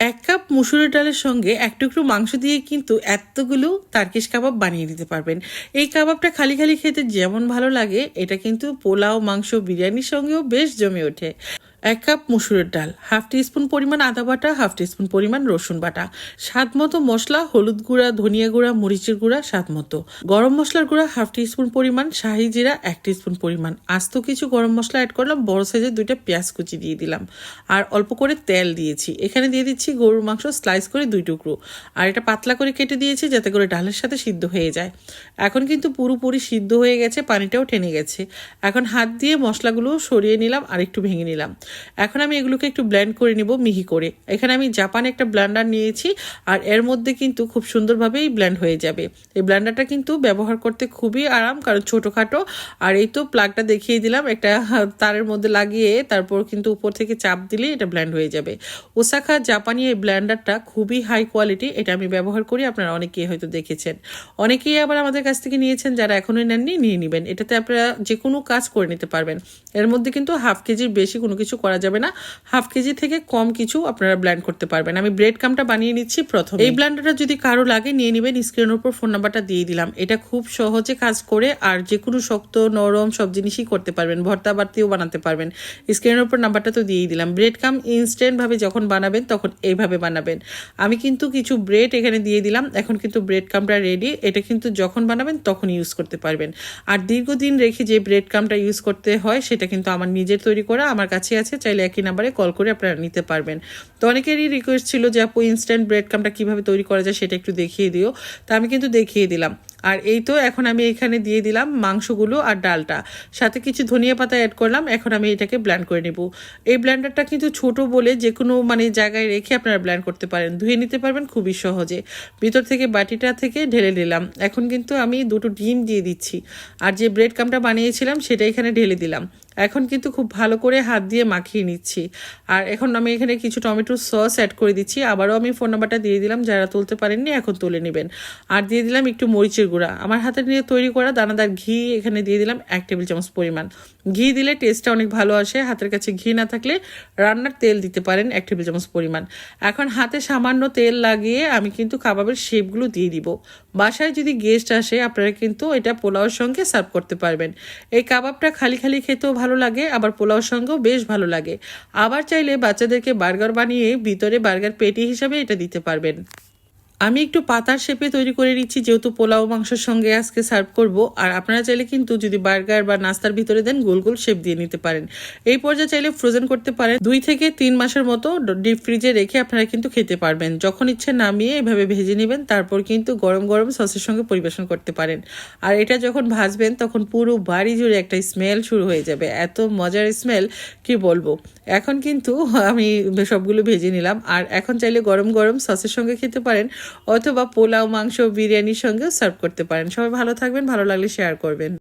এক কাপ মুসুরের ডালের সঙ্গে এক টুকরো মাংস দিয়ে কিন্তু এতগুলো তার্কিশ কাবাব বানিয়ে দিতে পারবেন। এই কাবাবটা খালি খালি খেতে যেমন ভালো লাগে, এটা কিন্তু পোলাও, মাংস, বিরিয়ানির সঙ্গেও বেশ জমে ওঠে। এক কাপ মুসুরের ডাল, হাফ টিস্পুন পরিমাণ আদা বাটা, হাফ টিস্পুন পরিমাণ রসুন বাটা। স্বাদ মতো মশলা হলুদ গুঁড়া, ধনিয়া গুঁড়া, মরিচের গুঁড়া, স্বাদ মতো। গরম মশলার গুঁড়া, হাফ টিস্পুন পরিমাণ, শাহি জিরা, এক টিস্পুন পরিমাণ। আস্ত কিছু গরম মশলা অ্যাড করলাম, বড় সাইজের দুইটা পেঁয়াজ কুচি দিয়ে দিলাম। আর অল্প করে তেল দিয়েছি। এখানে দিয়ে দিচ্ছি গরুর মাংস স্লাইস করে দুই টুকরো। আর এটা পাতলা করে কেটে দিয়েছি যাতে করে ডালের সাথে সিদ্ধ হয়ে যায়। এখন কিন্তু পুরোপুরি সিদ্ধ হয়ে গেছে, পানিটাও টেনে গেছে। এখন হাত দিয়ে মশলাগুলো সরিয়ে নিলাম আর একটু ভেঙে নিলাম। এখন আমি এগুলোকে একটু ব্ল্যান্ড করে নিব, মিহি করে। এখানে আমি জাপানে একটা ব্লেন্ডার নিয়েছি, আর এর মধ্যে কিন্তু খুব সুন্দরভাবেই ব্ল্যান্ড হয়ে যাবে। এই ব্ল্যান্ডারটা কিন্তু ব্যবহার করতে খুবই আরাম, কারণ ছোটোখাটো। আর এই তো প্লাগটা দেখিয়ে দিলাম, একটা তারের মধ্যে লাগিয়ে তারপর কিন্তু উপর থেকে চাপ দিলে এটা ব্ল্যান্ড হয়ে যাবে। ওসাকা জাপানি এই ব্ল্যান্ডারটা খুবই হাই কোয়ালিটি এটা আমি ব্যবহার করি, আপনারা অনেকেই হয়তো দেখেছেন। অনেকেই আবার আমাদের কাছ থেকে নিয়েছেন, যারা এখনই নেননি, নিয়ে নেবেন। এটাতে আপনারা যে কোনো কাজ করে নিতে পারবেন। এর মধ্যে কিন্তু হাফ কেজির বেশি কোনো কিছু করা যাবে না। হাফ কেজি থেকে কম কিছু আপনারা ব্ল্যান্ড করতে পারবেন। আমি ব্রেড কামটা বানিয়ে নিচ্ছি প্রথম। এই ব্ল্যান্ডারটা যদি কারও লাগে, নিয়ে নেবেন। স্ক্রিনের উপর ফোন নাম্বারটা দিয়ে দিলাম। এটা খুব সহজে কাজ করে আর যে কোনো শক্ত, নরম সব জিনিসই করতে পারবেন। ভর্তা বাড়তিও বানাতে পারবেন। স্ক্রিনের উপর নাম্বারটা তো দিয়েই দিলাম। ব্রেড কাম ইনস্ট্যান্টভাবে যখন বানাবেন, তখন এইভাবে বানাবেন। আমি কিন্তু কিছু ব্রেড এখানে দিয়ে দিলাম। এখন কিন্তু ব্রেড কামটা রেডি এটা কিন্তু যখন বানাবেন তখন ইউজ করতে পারবেন। আর দীর্ঘদিন রেখে যে ব্রেড কামটা ইউজ করতে হয়, সেটা কিন্তু আমার নিজের তৈরি করা, আমার কাছে আছে। চাইলে একই নাম্বারে কল করে আপনারা নিতে পারবেন। তো অনেকেরই রিকোয়েস্ট ছিল যে, আপু ইনস্ট্যান্ট ব্রেড কামটা কীভাবে তৈরি করা যায় সেটা একটু দেখিয়ে দিও। তা আমি কিন্তু দেখিয়ে দিলাম। আর এই তো, এখন আমি এখানে দিয়ে দিলাম মাংসগুলো আর ডালটা। সাথে কিছু ধনিয়া পাতা অ্যাড করলাম, এখন আমি এটাকে ব্ল্যান্ড করে নেব। এই ব্ল্যান্ডারটা কিন্তু ছোট বলে যে কোনো মানে জায়গায় রেখে আপনারা ব্ল্যান্ড করতে পারেন। ধুয়ে নিতে পারবেন খুবই সহজে। ভিতর থেকে বাটিটা থেকে ঢেলে নিলাম। এখন কিন্তু আমি দুটো ডিম দিয়ে দিচ্ছি। আর যে ব্রেড কামটা বানিয়েছিলাম, সেটা এখানে ঢেলে দিলাম। এখন কিন্তু খুব ভালো করে হাত দিয়ে মাখিয়ে নিচ্ছি। আর এখন আমি এখানে কিছু টমেটো সস অ্যাড করে দিচ্ছি। আবারও আমি ফোন নাম্বারটা দিয়ে দিলাম, যারা তুলতে পারেননি এখন তুলে নেবেন। আর দিয়ে দিলাম একটু মরিচের গুঁড়া। আমার হাতে নিয়ে তৈরি করা দানাদার ঘি, এখানে দিয়ে দিলাম এক টেবিল চামচ পরিমাণ। ঘি দিলে টেস্টটা অনেক ভালো আসে। হাতের কাছে ঘি না থাকলে রান্নার তেল দিতে পারেন এক টেবিল চামচ পরিমাণ। এখন হাতে সামান্য তেল লাগিয়ে আমি কিন্তু কাবাবের শেপগুলো দিয়ে দিব। বাসায় যদি গেস্ট আসে, আপনারা কিন্তু এটা পোলাওর সঙ্গে সার্ভ করতে পারবেন। এই কাবাবটা খালি খালি খেতেও ভালো লাগে, আবার পোলাওর সঙ্গেও বেশ ভালো লাগে। আবার চাইলে বাচ্চাদেরকে বার্গার বানিয়ে ভিতরে বার্গার পেটি হিসাবে এটা দিতে পারবেন। আমি একটু পাতার শেপে তৈরি করে নিচ্ছি, যেহেতু পোলাও মাংসের সঙ্গে আজকে সার্ভ করব। আর আপনারা চাইলে কিন্তু যদি বার্গার বা নাস্তার ভিতরে দেন, গোল গোল শেপ দিয়ে নিতে পারেন। এই পর্যায়ে চাইলে ফ্রোজেন করতে পারেন। দুই থেকে তিন মাসের মতো ডিপ ফ্রিজে রেখে আপনারা কিন্তু খেতে পারবেন। যখন ইচ্ছে নামিয়ে এভাবে ভেজে নেবেন, তারপর কিন্তু গরম গরম সসের সঙ্গে পরিবেশন করতে পারেন। আর এটা যখন ভাজবেন, তখন পুরো বাড়ি জুড়ে একটা স্মেল শুরু হয়ে যাবে। এত মজার স্মেল কি বলব? এখন কিন্তু আমি সবগুলো ভেজে নিলাম। আর এখন চাইলে গরম গরম সসের সঙ্গে খেতে পারেন। অথবা পোলাও, মাংস, বিরিয়ানির সঙ্গেও সার্ভ করতে পারেন। সবাই ভালো থাকবেন, ভালো লাগলে শেয়ার করবেন।